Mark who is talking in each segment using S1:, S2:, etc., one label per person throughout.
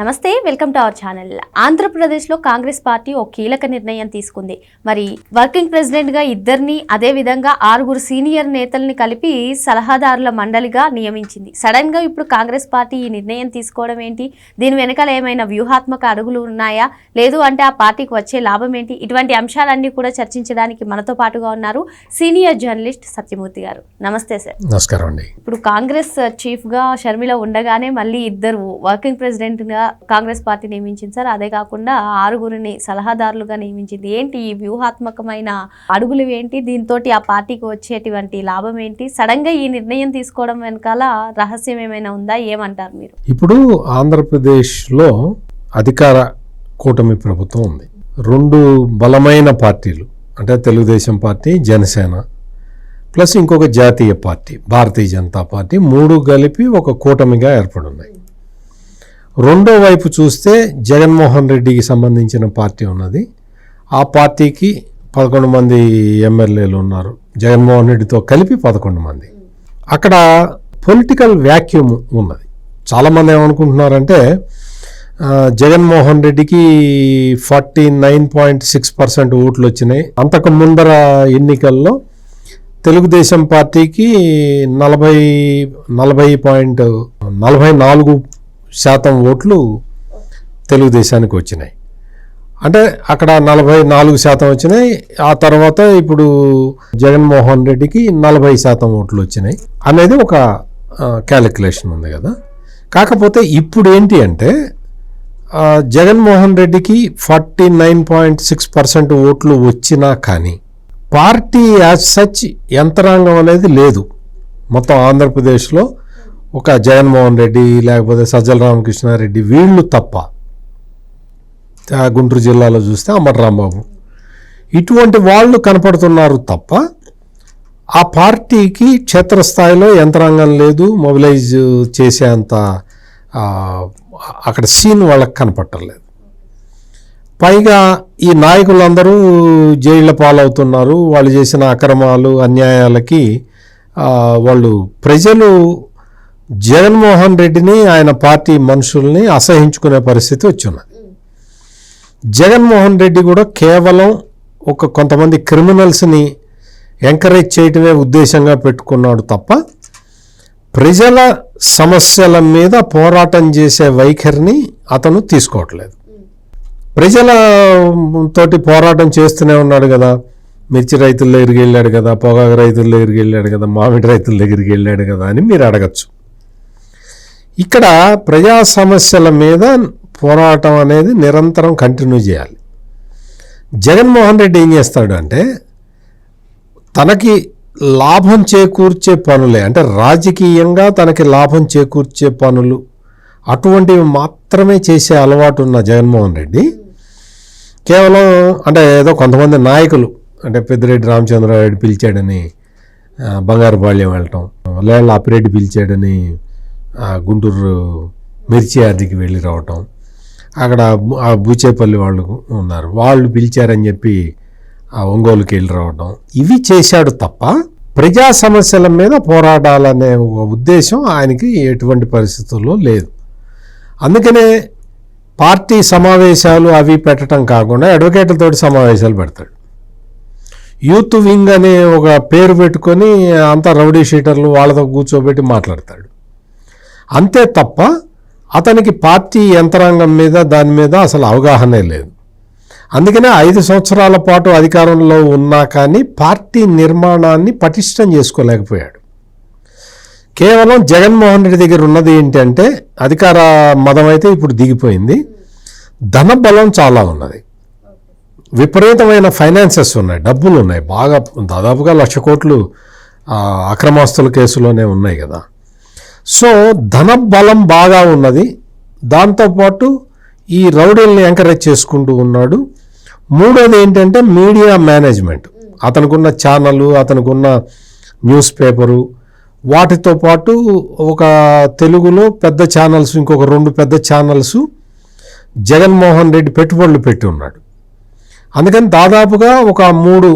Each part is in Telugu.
S1: నమస్తే వెల్కమ్ టు అవర్ ఛానల్. ఆంధ్రప్రదేశ్లో కాంగ్రెస్ పార్టీ ఒక కీలక నిర్ణయం తీసుకుంది. మరి వర్కింగ్ ప్రెసిడెంట్గా ఇద్దరిని అదే విధంగా ఆరుగురు సీనియర్ నేతల్ని కలిపి సలహాదారుల మండలిగా నియమించింది. సడన్గా ఇప్పుడు కాంగ్రెస్ పార్టీ ఈ నిర్ణయం తీసుకోవడం ఏంటి? దీని వెనకాల ఏమైనా వ్యూహాత్మక అడుగులు ఉన్నాయా? లేదు అంటే ఆ పార్టీకి వచ్చే లాభం ఏంటి? ఇటువంటి అంశాలన్నీ కూడా చర్చించడానికి మనతో పాటుగా ఉన్నారు సీనియర్ జర్నలిస్ట్ సత్యమూర్తి గారు. నమస్తే సార్.
S2: నమస్కారం అండి.
S1: ఇప్పుడు కాంగ్రెస్ చీఫ్గా షర్మిల ఉండగానే మళ్ళీ ఇద్దరు వర్కింగ్ ప్రెసిడెంట్గా కాంగ్రెస్ పార్టీ నియమించింది సార్. అదే కాకుండా ఆరుగురిని సలహాదారులుగా నియమించింది. ఏంటి ఈ వ్యూహాత్మకమైన అడుగులు ఏంటి? దీంతో ఆ పార్టీకి వచ్చేటువంటి లాభం ఏంటి? సడన్గా ఈ నిర్ణయం తీసుకోవడం వెనకాల రహస్యం ఏమైనా ఉందా? ఏమంటారు మీరు?
S2: ఇప్పుడు ఆంధ్రప్రదేశ్లో అధికార కూటమి ప్రభుత్వం ఉంది. రెండు బలమైన పార్టీలు అంటే తెలుగుదేశం పార్టీ జనసేన ప్లస్ ఇంకొక జాతీయ పార్టీ భారతీయ జనతా పార్టీ మూడు కలిపి ఒక కూటమిగా ఏర్పడున్నాయి. రెండో వైపు చూస్తే జగన్మోహన్ రెడ్డికి సంబంధించిన పార్టీ ఉన్నది. ఆ పార్టీకి పదకొండు మంది ఎమ్మెల్యేలు ఉన్నారు. జగన్మోహన్ రెడ్డితో కలిపి పదకొండు మంది. అక్కడ పొలిటికల్ వ్యాక్యూమ్ ఉన్నది. చాలామంది ఏమనుకుంటున్నారంటే జగన్మోహన్ రెడ్డికి forty nine point six percent ఓట్లు వచ్చినాయి అంతకు ముందర ఎన్నికల్లో తెలుగుదేశం పార్టీకి నలభై నలభై పాయింట్ నలభై నాలుగు శాతం ఓట్లు తెలుగుదేశానికి వచ్చినాయి. అంటే అక్కడ నలభై నాలుగు శాతం వచ్చినాయి. ఆ తర్వాత ఇప్పుడు జగన్మోహన్ రెడ్డికి నలభై శాతం ఓట్లు వచ్చినాయి అనేది ఒక క్యాలిక్యులేషన్ ఉంది కదా. కాకపోతే ఇప్పుడు ఏంటి అంటే జగన్మోహన్ రెడ్డికి forty nine point six percent ఓట్లు వచ్చినా కానీ పార్టీ యాజ్ సచ్ యంత్రాంగం అనేది లేదు. మొత్తం ఆంధ్రప్రదేశ్లో ఒక జగన్మోహన్ రెడ్డి లేకపోతే సజ్జల రామకృష్ణారెడ్డి వీళ్ళు తప్ప. గుంటూరు జిల్లాలో చూస్తే అమర్ రాంబాబు. ఇటువంటి వాళ్ళు కనపడుతున్నారు తప్ప ఆ పార్టీకి క్షేత్రస్థాయిలో యంత్రాంగం లేదు మొబిలైజ్ చేసేంత అక్కడ సీన్ వాళ్ళకి కనపట్టలేదు. పైగా ఈ నాయకులందరూ జైళ్ళ పాలవుతున్నారు వాళ్ళు చేసిన అక్రమాలు అన్యాయాలకి వాళ్ళు ప్రజలు జగన్మోహన్ రెడ్డిని ఆయన పార్టీ మనుషుల్ని అసహించుకునే పరిస్థితి వచ్చిన్నది జగన్మోహన్ రెడ్డి కూడా కేవలం ఒక కొంతమంది క్రిమినల్స్ని ఎంకరేజ్ చేయటమే ఉద్దేశంగా పెట్టుకున్నాడు తప్ప ప్రజల సమస్యల మీద పోరాటం చేసే వైఖరిని అతను తీసుకోవట్లేదు. ప్రజల తోటి పోరాటం చేస్తూనే ఉన్నాడు కదా. మిర్చి రైతుల దగ్గరికి వెళ్ళాడు కదా పొగాకు రైతుల దగ్గరికి వెళ్ళాడు కదా మామిడి రైతుల దగ్గరికి వెళ్ళాడు కదా అని మీరు అడగచ్చు. ఇక్కడ ప్రజా సమస్యల మీద పోరాటం అనేది నిరంతరం కంటిన్యూ చేయాలి. జగన్మోహన్ రెడ్డి ఏం చేస్తాడు అంటే తనకి లాభం చేకూర్చే పనులే అంటే రాజకీయంగా తనకి లాభం చేకూర్చే పనులు అటువంటివి మాత్రమే చేసే అలవాటు ఉన్న జగన్మోహన్ రెడ్డి కేవలం అంటే ఏదో కొంతమంది నాయకులు అంటే పెద్దిరెడ్డి రామచంద్రారెడ్డి పిలిచాడని ఆ, బంగారుపాళ్యం వెళ్ళటం లేళ్ళ అప్పిరెడ్డి పిలిచాడని గుంటూరు మిర్చి అద్దెకి వెళ్ళి రావటం. అక్కడ ఆ బూచేపల్లి వాళ్ళు ఉన్నారు. వాళ్ళు పిలిచారని చెప్పి ఆ ఒంగోలుకి వెళ్ళి రావడం ఇవి చేశాడు తప్ప ప్రజా సమస్యల మీద పోరాడాలనే ఒక ఉద్దేశం ఆయనకి ఎటువంటి పరిస్థితుల్లో లేదు. అందుకనే పార్టీ సమావేశాలు అవి పెట్టడం కాకుండా అడ్వకేట్లతో సమావేశాలు పెడతాడు. యూత్ వింగ్ అనే ఒక పేరు పెట్టుకొని అంతా రౌడీ షీటర్లు వాళ్ళతో కూర్చోబెట్టి మాట్లాడతాడు. అంతే తప్ప అతనికి పార్టీ యంత్రాంగం మీద దాని మీద అసలు అవగాహనే లేదు. అందుకనే ఐదు సంవత్సరాల పాటు అధికారంలో ఉన్నా కానీ పార్టీ నిర్మాణాన్ని పటిష్టం చేసుకోలేకపోయాడు. కేవలం జగన్మోహన్ రెడ్డి దగ్గర ఉన్నది ఏంటంటే అధికార మదం అయితే ఇప్పుడు దిగిపోయింది. ధన బలం చాలా ఉన్నది. విపరీతమైన ఫైనాన్సెస్ ఉన్నాయి డబ్బులు ఉన్నాయి. బాగా దాదాపుగా లక్ష కోట్లు అక్రమాస్తుల కేసులోనే ఉన్నాయి కదా. సో ధన బలం బాగా ఉన్నది. దాంతోపాటు ఈ రౌడీల్ని ఎంకరేజ్ చేసుకుంటూ ఉన్నాడు. మూడోది ఏంటంటే మీడియా మేనేజ్మెంట్. అతనుకున్న ఛానల్ అతనుకున్న న్యూస్ పేపరు వాటితో పాటు ఒక తెలుగులో పెద్ద ఛానల్స్ ఇంకొక రెండు పెద్ద ఛానల్స్ జగన్మోహన్ రెడ్డి పెట్టుబడులు పెట్టి ఉన్నాడు. అందుకని దాదాపుగా ఒక మూడు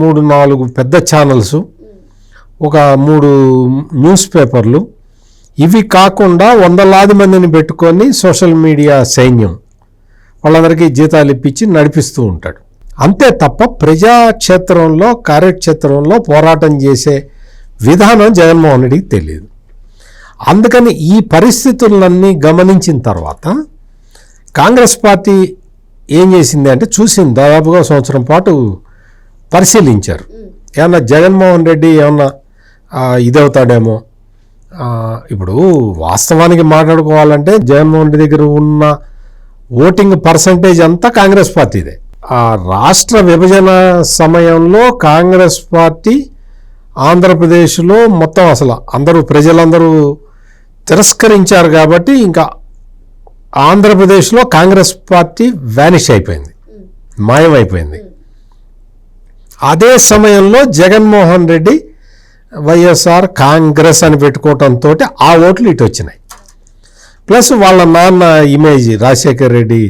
S2: మూడు నాలుగు పెద్ద ఛానల్స్ ఒక మూడు న్యూస్ పేపర్లు. ఇవి కాకుండా వందలాది మందిని పెట్టుకొని సోషల్ మీడియా సైన్యం వాళ్ళందరికీ జీతాలు ఇప్పించి నడిపిస్తూ ఉంటాడు. అంతే తప్ప ప్రజాక్షేత్రంలో కార్యక్షేత్రంలో పోరాటం చేసే విధానం జగన్మోహన్ రెడ్డికి తెలియదు అందుకని ఈ పరిస్థితులన్నీ గమనించిన తర్వాత కాంగ్రెస్ పార్టీ ఏం చేసింది అంటే చూసింది. దాదాపుగా సంవత్సరం పాటు పరిశీలించారు. ఏమన్నా జగన్మోహన్ రెడ్డి ఏమన్నా ఇదవుతాడేమో. ఇప్పుడు వాస్తవానికి మాట్లాడుకోవాలంటే జగన్మోహన్ రెడ్డి దగ్గర ఉన్న ఓటింగ్ పర్సంటేజ్ అంతా కాంగ్రెస్ పార్టీదే. ఆ రాష్ట్ర విభజన సమయంలో కాంగ్రెస్ పార్టీ ఆంధ్రప్రదేశ్లో మొత్తం అసలు అందరూ ప్రజలందరూ తిరస్కరించారు కాబట్టి ఇంకా ఆంధ్రప్రదేశ్లో కాంగ్రెస్ పార్టీ వ్యానిష్ అయిపోయింది మాయమైపోయింది. అదే సమయంలో జగన్మోహన్ రెడ్డి వైఎస్ఆర్ కాంగ్రెస్ అని పెట్టుకోవటంతో ఆ ఓట్లు ఇటు వచ్చినాయి. ప్లస్ వాళ్ళ నాన్న ఇమేజ్ రాజశేఖర్ రెడ్డి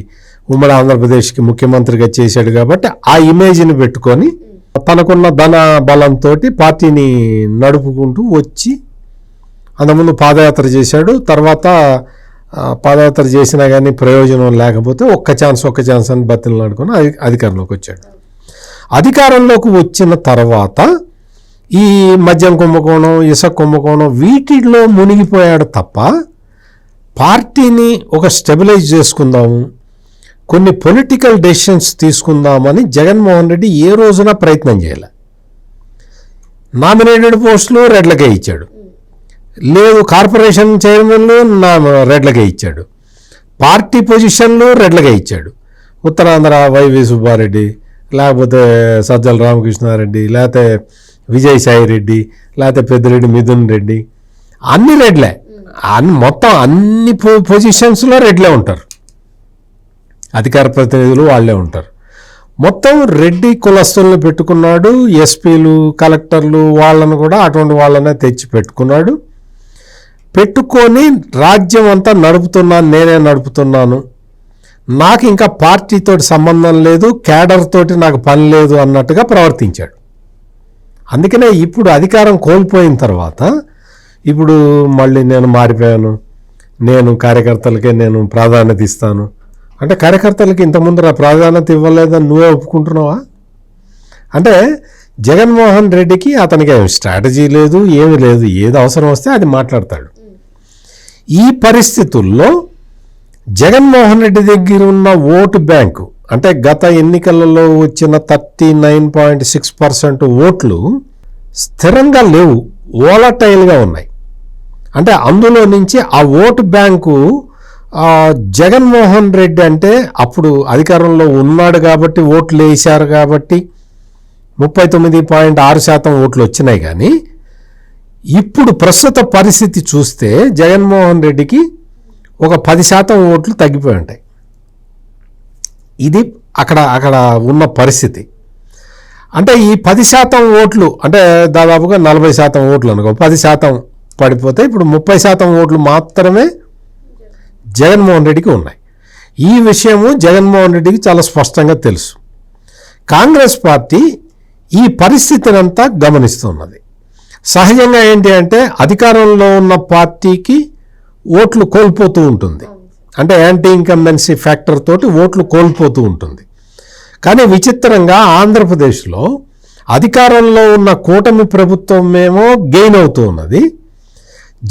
S2: ఉమ్మడి ఆంధ్రప్రదేశ్కి ముఖ్యమంత్రిగా చేశాడు కాబట్టి ఆ ఇమేజ్ని పెట్టుకొని తనకున్న ధన బలంతో పార్టీని నడుపుకుంటూ వచ్చి అంతకుముందు పాదయాత్ర చేశాడు. తర్వాత పాదయాత్ర చేసినా కానీ ప్రయోజనం లేకపోతే ఒక్క ఛాన్స్ ఒక్క ఛాన్స్ అని బతిని నడుకొని అధికారంలోకి వచ్చాడు. అధికారంలోకి వచ్చిన తర్వాత ఈ మద్యం కుంభకోణం ఇస కుంభకోణం వీటిలో మునిగిపోయాడు తప్ప పార్టీని ఒక స్టెబిలైజ్ చేసుకుందాము కొన్ని పొలిటికల్ డెసిషన్స్ తీసుకుందామని జగన్మోహన్ రెడ్డి ఏ రోజున ప్రయత్నం చేయలే? నామినేటెడ్ పోస్టులు రెడ్లకే ఇచ్చాడు. లేదు కార్పొరేషన్ చైర్మన్లు నా రెడ్లకే ఇచ్చాడు. పార్టీ పొజిషన్లు రెడ్లకే ఇచ్చాడు. ఉత్తరాంధ్ర వైవి సుబ్బారెడ్డి లేకపోతే సజ్జల రామకృష్ణారెడ్డి లేకపోతే విజయసాయి రెడ్డి లేకపోతే పెద్దిరెడ్డి మిథున్ రెడ్డి అన్ని రెడ్లే. అన్ని మొత్తం అన్ని పొ- పొజిషన్స్లో రెడ్లే ఉంటారు. అధికార ప్రతినిధులు వాళ్ళే ఉంటారు. మొత్తం రెడ్డి కులస్తులను పెట్టుకున్నాడు ఎస్పీలు కలెక్టర్లు వాళ్ళను కూడా అటువంటి వాళ్ళనే తెచ్చి పెట్టుకున్నాడు. పెట్టుకొని రాజ్యం అంతా నడుపుతున్నాను నేనే నడుపుతున్నాను. నాకు ఇంకా పార్టీతో సంబంధం లేదు క్యాడర్ తోటి నాకు పని లేదు అన్నట్టుగా ప్రవర్తించాడు. అందుకనే ఇప్పుడు అధికారం కోల్పోయిన తర్వాత ఇప్పుడు మళ్ళీ నేను మారిపోయాను నేను కార్యకర్తలకే నేను ప్రాధాన్యత ఇస్తాను. అంటే కార్యకర్తలకి ఇంత ముందర ప్రాధాన్యత ఇవ్వలేదని నువ్వే ఒప్పుకుంటున్నావా? అంటే జగన్మోహన్ రెడ్డికి అతనికి స్ట్రాటజీ లేదు ఏమీ లేదు ఏది అవసరం వస్తే అది మాట్లాడతాడు. ఈ పరిస్థితుల్లో జగన్మోహన్ రెడ్డి దగ్గర ఉన్న ఓటు బ్యాంకు అంటే గత ఎన్నికలలో వచ్చిన thirty nine point six percent ఓట్లు స్థిరంగా లేవు ఓలటైల్గా ఉన్నాయి. అంటే అందులో నుంచి ఆ ఓటు బ్యాంకు జగన్మోహన్ రెడ్డి అంటే అప్పుడు అధికారంలో ఉన్నాడు కాబట్టి ఓట్లు వేశారు కాబట్టి ముప్పై తొమ్మిది పాయింట్ ఆరు శాతం ఓట్లు వచ్చినాయి కానీ ఇప్పుడు ప్రస్తుత పరిస్థితి చూస్తే జగన్మోహన్ రెడ్డికి ఒక పది శాతం ఓట్లు తగ్గిపోయి ఉంటాయి. ఇది అక్కడ అక్కడ ఉన్న పరిస్థితి. అంటే ఈ పది శాతం ఓట్లు అంటే దాదాపుగా నలభై శాతం ఓట్లు అనుకో పది శాతం పడిపోతే ఇప్పుడు ముప్పై శాతం ఓట్లు మాత్రమే జగన్మోహన్ రెడ్డికి ఉన్నాయి. ఈ విషయము జగన్మోహన్ రెడ్డికి చాలా స్పష్టంగా తెలుసు. కాంగ్రెస్ పార్టీ ఈ పరిస్థితినంతా గమనిస్తున్నది. సహజంగా ఏంటి అంటే అధికారంలో ఉన్న పార్టీకి ఓట్లు కోల్పోతూ ఉంటుంది. అంటే యాంటీ ఇన్కంబెన్సీ ఫ్యాక్టర్ తోటి ఓట్లు కోల్పోతూ ఉంటుంది. కానీ విచిత్రంగా ఆంధ్రప్రదేశ్లో అధికారంలో ఉన్న కూటమి ప్రభుత్వమేమో గెయిన్ అవుతూ ఉన్నది.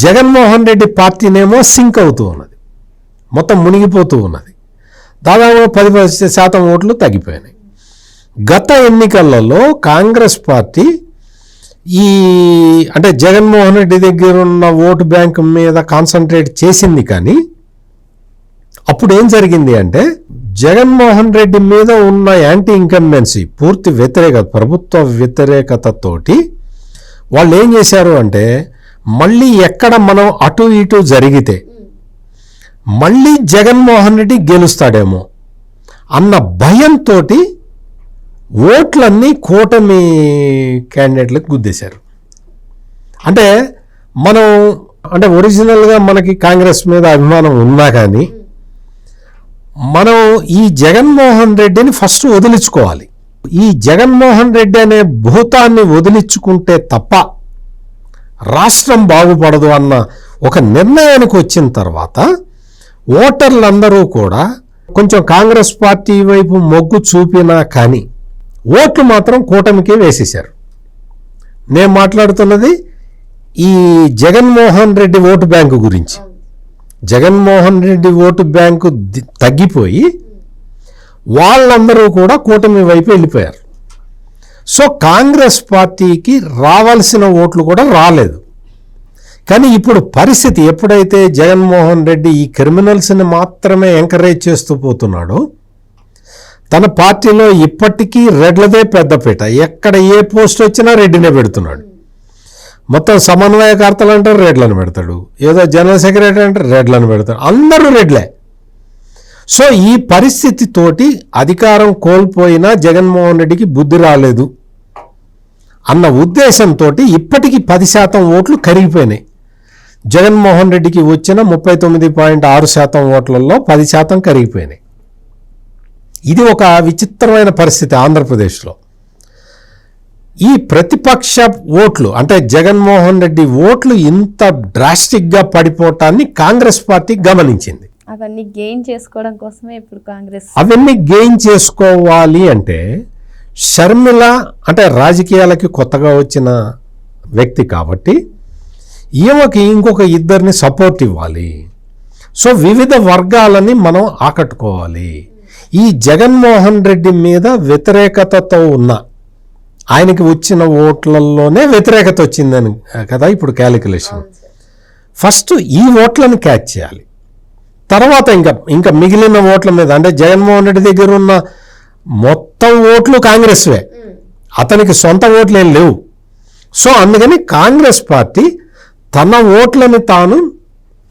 S2: జగన్మోహన్ రెడ్డి పార్టీనేమో సింక్ అవుతూ ఉన్నది. మొత్తం మునిగిపోతూ ఉన్నది. దాదాపు పది పది శాతం ఓట్లు తగ్గిపోయినాయి. గత ఎన్నికలలో కాంగ్రెస్ పార్టీ ఈ అంటే జగన్మోహన్ రెడ్డి దగ్గర ఉన్న ఓటు బ్యాంక్ మీద కాన్సన్ట్రేట్ చేసింది కానీ అప్పుడు ఏం జరిగింది అంటే జగన్మోహన్ రెడ్డి మీద ఉన్న యాంటీ ఇన్కంబెన్సీ పూర్తి వ్యతిరేకత ప్రభుత్వ వ్యతిరేకతతోటి వాళ్ళు ఏం చేశారు అంటే మళ్ళీ ఎక్కడ మనం అటు ఇటు జరిగితే మళ్ళీ జగన్మోహన్ రెడ్డి గెలుస్తాడేమో అన్న భయంతో ఓట్లన్నీ కూటమి క్యాండిడేట్లకు గుద్దేశారు. అంటే మనం అంటే ఒరిజినల్గా మనకి కాంగ్రెస్ మీద అభిమానం ఉన్నా కానీ మనం ఈ జగన్మోహన్ రెడ్డిని ఫస్ట్ వదిలించుకోవాలి. ఈ జగన్మోహన్ రెడ్డి అనే భూతాన్ని వదిలించుకుంటే తప్ప రాష్ట్రం బాగుపడదు అన్న ఒక నిర్ణయానికి వచ్చిన తర్వాత ఓటర్లందరూ కూడా కొంచెం కాంగ్రెస్ పార్టీ వైపు మొగ్గు చూపినా కానీ ఓట్లు మాత్రం కూటమికి వేసేశారు. నేను మాట్లాడుతున్నది ఈ జగన్మోహన్ రెడ్డి ఓటు బ్యాంకు గురించి. జగన్మోహన్ రెడ్డి ఓటు బ్యాంకు తగ్గిపోయి వాళ్ళందరూ కూడా కూటమి వైపు వెళ్ళిపోయారు. సో కాంగ్రెస్ పార్టీకి రావాల్సిన ఓట్లు కూడా రాలేదు. కానీ ఇప్పుడు పరిస్థితి ఎప్పుడైతే జగన్మోహన్ రెడ్డి ఈ క్రిమినల్స్ని మాత్రమే ఎంకరేజ్ చేస్తూ పోతున్నాడో తన పార్టీలో ఇప్పటికీ రెడ్లదే పెద్దపీట. ఎక్కడ ఏ పోస్ట్ వచ్చినా రెడ్డినే పెడుతున్నాడు. మొత్తం సమన్వయకర్తలు అంటారు రెడ్లను పెడతాడు. ఏదో జనరల్ సెక్రటరీ అంటే రెడ్లను పెడతాడు. అందరూ రెడ్లే. సో ఈ పరిస్థితితోటి అధికారం కోల్పోయినా జగన్మోహన్ రెడ్డికి బుద్ధి రాలేదు అన్న ఉద్దేశంతో ఇప్పటికీ పది శాతం ఓట్లు కరిగిపోయినాయి. జగన్మోహన్ రెడ్డికి వచ్చిన ముప్పై తొమ్మిది పాయింట్ ఆరు శాతం ఓట్లలో పది శాతం కరిగిపోయినాయి. ఇది ఒక విచిత్రమైన పరిస్థితి ఆంధ్రప్రదేశ్లో. ఈ ప్రతిపక్ష ఓట్లు అంటే జగన్మోహన్ రెడ్డి ఓట్లు ఇంత డ్రాస్టిక్గా పడిపోవటాన్ని కాంగ్రెస్ పార్టీ గమనించింది.
S1: అవన్నీ గెయిన్ చేసుకోవడం కోసమే ఇప్పుడు కాంగ్రెస్.
S2: అవన్నీ గెయిన్ చేసుకోవాలి అంటే షర్మిల అంటే రాజకీయాలకి కొత్తగా వచ్చిన వ్యక్తి కాబట్టి ఈమెకి ఇంకొక ఇద్దరిని సపోర్ట్ ఇవ్వాలి. సో వివిధ వర్గాలని మనం ఆకట్టుకోవాలి. ఈ జగన్మోహన్ రెడ్డి మీద వ్యతిరేకతతో ఉన్న ఆయనకి వచ్చిన ఓట్లలోనే వ్యతిరేకత వచ్చిందని కదా ఇప్పుడు క్యాలిక్యులేషన్ ఫస్ట్ ఈ ఓట్లను క్యాచ్ చేయాలి. తర్వాత ఇంకా ఇంకా మిగిలిన ఓట్ల మీద అంటే జగన్మోహన్ రెడ్డి దగ్గర ఉన్న మొత్తం ఓట్లు కాంగ్రెస్వే. అతనికి సొంత ఓట్లు ఏం లేవు. సో అందుకని కాంగ్రెస్ పార్టీ తన ఓట్లని తాను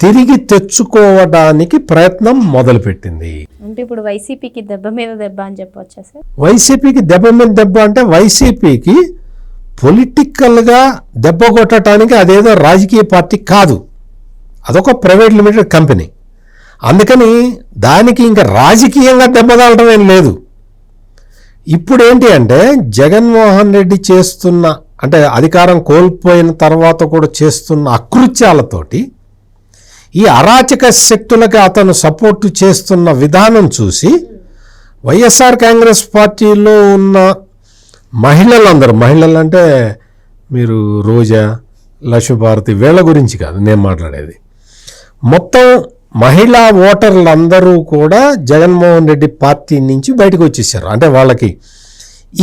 S2: తిరిగి తెచ్చుకోవడానికి ప్రయత్నం మొదలుపెట్టింది.
S1: అంటే ఇప్పుడు వైసీపీకి దెబ్బ మీద దెబ్బ అని చెప్పవచ్చా సార్?
S2: వైసీపీకి దెబ్బ మీద దెబ్బ అంటే వైసీపీకి పొలిటికల్గా దెబ్బ కొట్టడానికి అదేదో రాజకీయ పార్టీ కాదు. అదొక ప్రైవేట్ లిమిటెడ్ కంపెనీ. అందుకని దానికి ఇంకా రాజకీయంగా దెబ్బతాలటం ఏం లేదు. ఇప్పుడు ఏంటి అంటే జగన్మోహన్ రెడ్డి చేస్తున్న అంటే అధికారం కోల్పోయిన తర్వాత కూడా చేస్తున్న అకృత్యాలతోటి ఈ అరాచక శక్తులకి అతను సపోర్టు చేస్తున్న విధానం చూసి వైఎస్ఆర్ కాంగ్రెస్ పార్టీలో ఉన్న మహిళలందరూ మహిళలు అంటే మీరు రోజా లక్ష్మీభారతి వీళ్ళ గురించి కాదు నేను మాట్లాడేది. మొత్తం మహిళా ఓటర్లందరూ కూడా జగన్మోహన్ రెడ్డి పార్టీ నుంచి బయటకు వచ్చేసారు. అంటే వాళ్ళకి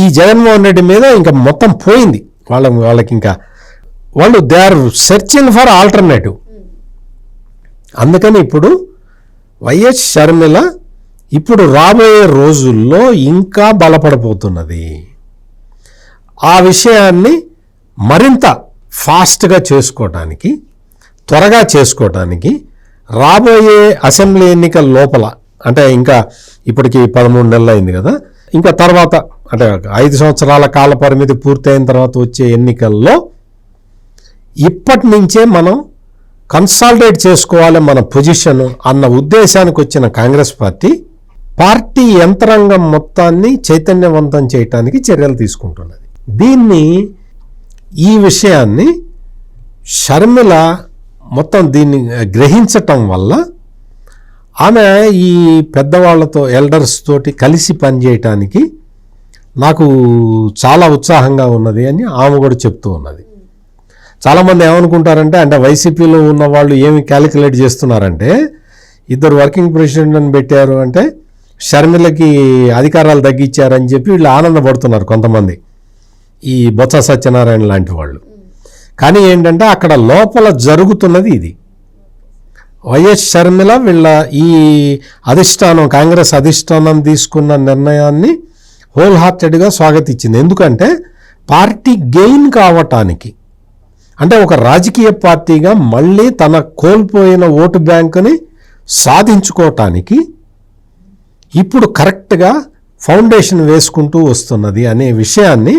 S2: ఈ జగన్మోహన్ రెడ్డి మీద ఇంకా మొత్తం పోయింది. వాళ్ళ వాళ్ళకి ఇంకా వాళ్ళు they are searching for alternative అందుకని ఇప్పుడు వైఎస్ షర్మిల ఇప్పుడు రాబోయే రోజుల్లో ఇంకా బలపడబోతున్నది. ఆ విషయాన్ని మరింత ఫాస్ట్గా చేసుకోవటానికి త్వరగా చేసుకోవటానికి రాబోయే అసెంబ్లీ ఎన్నికల లోపల అంటే ఇంకా ఇప్పటికి పదమూడు నెలలు అయింది కదా ఇంకా తర్వాత అంటే ఐదు సంవత్సరాల కాల పరిమితి పూర్తయిన తర్వాత వచ్చే ఎన్నికల్లో ఇప్పటి నుంచే మనం కన్సాలిడేట్ చేసుకోవాలి మన పొజిషన్ అన్న ఉద్దేశానికి వచ్చిన కాంగ్రెస్ పార్టీ పార్టీ యంత్రాంగం మొత్తాన్ని చైతన్యవంతం చేయటానికి చర్యలు తీసుకుంటున్నది. దీన్ని ఈ విషయాన్ని షర్మిల మొత్తం దీన్ని గ్రహించటం వల్ల ఆమె ఈ పెద్దవాళ్ళతో ఎల్డర్స్ తోటి కలిసి పనిచేయటానికి నాకు చాలా ఉత్సాహంగా ఉన్నది అని ఆమె కూడా చెప్తూ ఉన్నది. చాలామంది ఏమనుకుంటారంటే అంటే వైసీపీలో ఉన్న వాళ్ళు ఏమి క్యాలిక్యులేట్ చేస్తున్నారంటే ఇద్దరు వర్కింగ్ ప్రెసిడెంట్ని పెట్టారు అంటే షర్మిలకి అధికారాలు తగ్గించారని చెప్పి వీళ్ళు ఆనందపడుతున్నారు కొంతమంది. ఈ బొత్స సత్యనారాయణ లాంటి వాళ్ళు. కానీ ఏంటంటే అక్కడ లోపల జరుగుతున్నది ఇది. వైఎస్ షర్మిల వీళ్ళ ఈ అధిష్టానం కాంగ్రెస్ అధిష్టానం తీసుకున్న నిర్ణయాన్ని హోల్ హార్టెడ్గా స్వాగతించింది. ఎందుకంటే పార్టీ గెయిన్ కావటానికి అంటే ఒక రాజకీయ పార్టీగా మళ్ళీ తన కోల్పోయిన ఓటు బ్యాంకుని సాధించుకోవటానికి ఇప్పుడు కరెక్ట్గా ఫౌండేషన్ వేసుకుంటూ వస్తున్నది అనే విషయాన్ని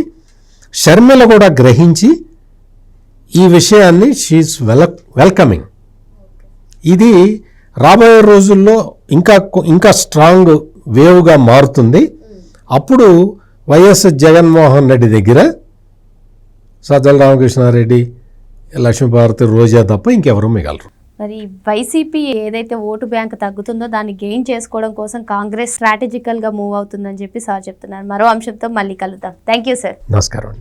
S2: షర్మిల కూడా గ్రహించి ఈ విషయాన్ని షీఈస్ వెల్ వెల్కమింగ్ ఇది రాబోయే రోజుల్లో ఇంకా ఇంకా స్ట్రాంగ్ వేవ్గా మారుతుంది. అప్పుడు వైఎస్ జగన్మోహన్ రెడ్డి దగ్గర సజ్జల రామకృష్ణారెడ్డి లక్ష్మీభారతి రోజా తప్ప ఇంకెవరు మిగలరు.
S1: మరి వైసీపీ ఏదైతే ఓటు బ్యాంక్ తగ్గుతుందో దాన్ని గెయిన్ చేసుకోవడం కోసం కాంగ్రెస్ స్ట్రాటజికల్గా మూవ్ అవుతుందని చెప్పి సార్ చెప్తున్నారు. మరో అంశంతో మళ్ళీ కలుద్దాం. థ్యాంక్ యూ సార్
S2: నమస్కారం అండి.